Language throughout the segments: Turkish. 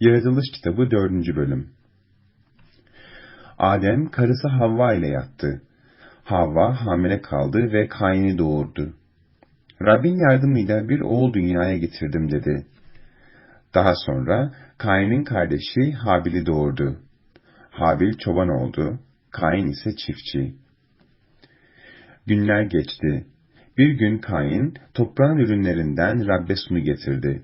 Yaratılış kitabı 4. bölüm Adem karısı Havva ile yattı. Havva hamile kaldı ve Kain'i doğurdu. Rabbin yardımıyla bir oğul dünyaya getirdim dedi. Daha sonra Kain'in kardeşi Habil'i doğurdu. Habil çoban oldu, Kain ise çiftçi. Günler geçti. Bir gün Kain toprağın ürünlerinden Rabbe sunu getirdi.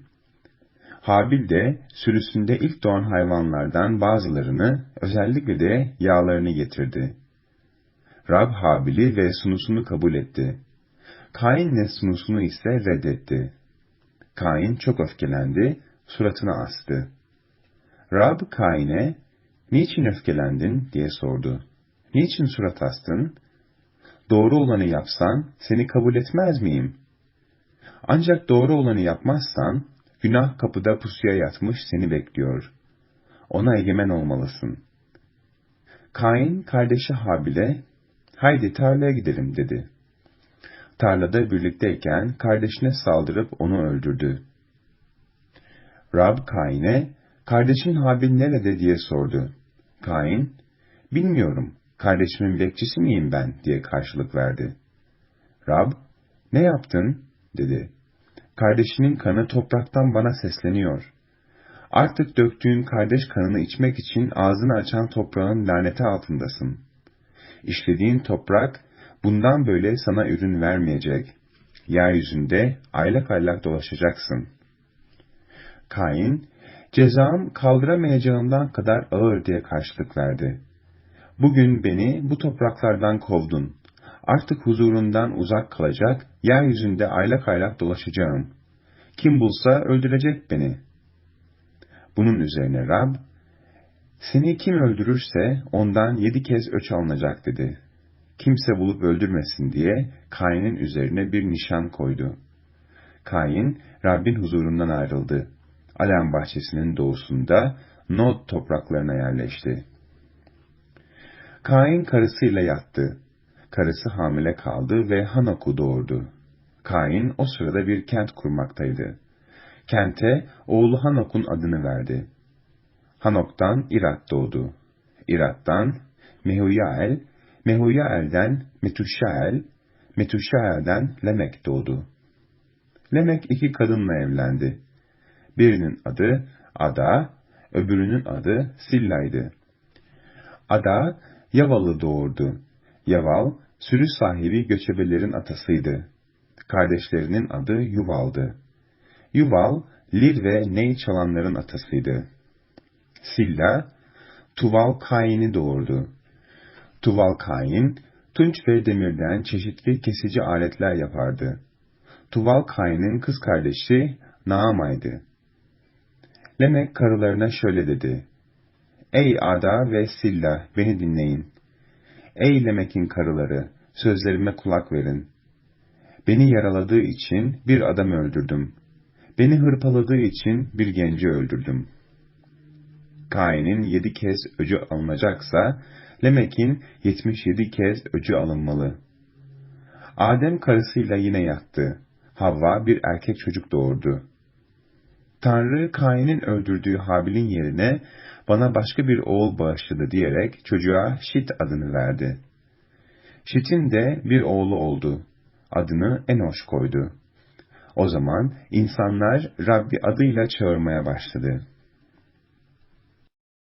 Habil de sürüsünde ilk doğan hayvanlardan bazılarını, özellikle de yağlarını getirdi. Rab Habil'i ve sunusunu kabul etti. Kain de sunusunu ise reddetti. Kain çok öfkelendi, suratına astı. Rab Kain'e, niçin öfkelendin diye sordu. Niçin surat astın? Doğru olanı yapsan seni kabul etmez miyim? Ancak doğru olanı yapmazsan Günah kapıda pusuya yatmış seni bekliyor. Ona egemen olmalısın. Kain kardeşi Habil'e, haydi tarlaya gidelim dedi. Tarlada birlikteyken kardeşine saldırıp onu öldürdü. Rab Kain'e, kardeşin Habil nerede diye sordu. Kain, bilmiyorum, kardeşimin bekçisi miyim ben diye karşılık verdi. Rab, ne yaptın? dedi. Kardeşinin kanı topraktan bana sesleniyor. Artık döktüğün kardeş kanını içmek için ağzını açan toprağın laneti altındasın. İşlediğin toprak, bundan böyle sana ürün vermeyecek. Yeryüzünde aylak aylak dolaşacaksın. Kain, cezam kaldıramayacağımdan kadar ağır diye karşılık verdi. Bugün beni bu topraklardan kovdun artık huzurundan uzak kalacak, yeryüzünde aylak aylak dolaşacağım. Kim bulsa öldürecek beni. Bunun üzerine Rab, seni kim öldürürse ondan yedi kez öç alınacak dedi. Kimse bulup öldürmesin diye Kain'in üzerine bir nişan koydu. Kain, Rabbin huzurundan ayrıldı. Alem bahçesinin doğusunda Nod topraklarına yerleşti. Kain karısıyla yattı karısı hamile kaldı ve Hanok'u doğurdu. Kain o sırada bir kent kurmaktaydı. Kente oğlu Hanok'un adını verdi. Hanok'tan İrat doğdu. İrat'tan Mehuyael, Mehuyael'den Metuşael, Metuşael'den Lemek doğdu. Lemek iki kadınla evlendi. Birinin adı Ada, öbürünün adı Silla'ydı. Ada, Yaval'ı doğurdu. Yaval, sürü sahibi göçebelerin atasıydı. Kardeşlerinin adı Yuval'dı. Yuval, lir ve ney çalanların atasıydı. Silla, Tuval Kain'i doğurdu. Tuval Kain, tunç ve demirden çeşitli kesici aletler yapardı. Tuval Kain'in kız kardeşi Naama'ydı. Lemek karılarına şöyle dedi. Ey Ada ve Silla, beni dinleyin. Ey Lemek'in karıları, sözlerime kulak verin. Beni yaraladığı için bir adam öldürdüm. Beni hırpaladığı için bir genci öldürdüm. Kain'in yedi kez öcü alınacaksa, Lemek'in yetmiş yedi kez öcü alınmalı. Adem karısıyla yine yattı. Havva bir erkek çocuk doğurdu. Tanrı Kain'in öldürdüğü Habil'in yerine bana başka bir oğul bağışladı diyerek çocuğa Şit adını verdi. Şit'in de bir oğlu oldu. Adını Enoş koydu. O zaman insanlar Rabbi adıyla çağırmaya başladı.